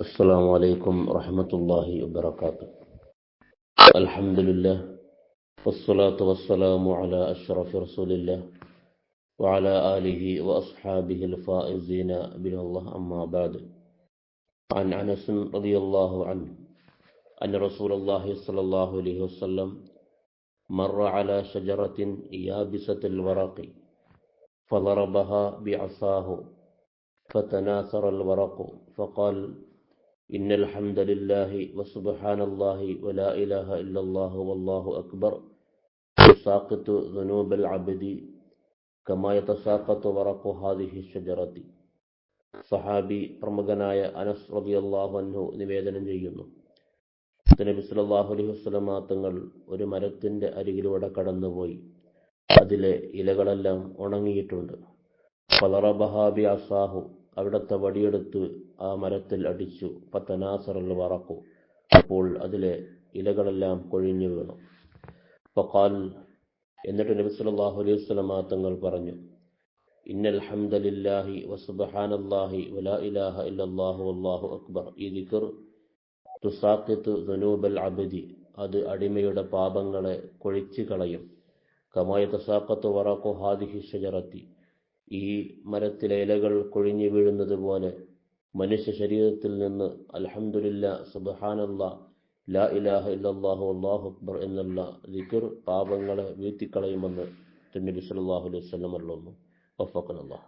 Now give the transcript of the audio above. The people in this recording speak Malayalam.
السلام عليكم ورحمة الله وبركاته. الحمد لله والصلاة والسلام على أشرف رسول الله وعلى آله وأصحابه الفائزين بنا الله. أما بعد عن أنس رضي الله عنه أن رسول الله صلى الله عليه وسلم مر على شجرة يابسة الورق فضربها بعصاه فتناثر الورق فقال إن الحمد لله وسبحان الله ولا إله إلا الله والله أكبر تساقط ذنوب العبد كما يتساقط ورق هذه الشجرة സഹാബി പ്രമുഖനായ അനസ് റളിയല്ലാഹു അൻഹു നിവേദനം ചെയ്യുന്നു നബി സല്ലല്ലാഹു അലൈഹി വസല്ലമ തങ്ങൾ ഒരു മരത്തിന്റെ അരികിലൂടെ കടന്നുപോയി അതിലെ ഇലകളെല്ലാം ഉണങ്ങിയിട്ടുണ്ട് ഫലറബഹാബി അസാഹു അവിടുത്തെ വടിയെടുത്ത് ആ മരത്തിൽ അടിച്ചു. പത്തനാസറൽ വറക്കു. അപ്പോൾ അതിലെ ഇലകളെല്ലാം കൊഴിഞ്ഞു വീണു. പൊക്കാൽ എന്നിട്ട് നബി സല്ലല്ലാഹു അലൈഹി വസല്ലമ തങ്ങൾ പറഞ്ഞു ഇന്നൽ ഹംദലില്ലാഹി വസുബ്ഹാനല്ലാഹി വലാ ഇലാഹ ഇല്ലല്ലാഹു വല്ലാഹു അക്ബർ. ഈ ദിക്ർ തുസാഖിത്ത് ദുനൂബൽ അബദി അത് അടിമയുടെ പാപങ്ങളെ കൊഴിച്ചു കളയും കമായ തസാഖത്ത് വറക്കു ഹാദിഹി ഷജറത്തി ഈ മരത്തിലെ ഇലകൾ കൊഴിഞ്ഞു വീഴുന്നത് പോലെ മനുഷ്യ ശരീരത്തിൽ നിന്ന് അലഹമുല്ല സുബ്ഹാനല്ല ലാ ഇലാഹ ഇല്ലല്ലാഹു അല്ലാഹു അക്ബർ എന്നുള്ള ദിക്ർ പാപങ്ങളെ വീഴ്ത്തിക്കളയുമെന്ന് തിരുനബി സല്ലല്ലാഹു അലൈഹി വസല്ലം അറിയുന്നു വഫഖനല്ലാഹ്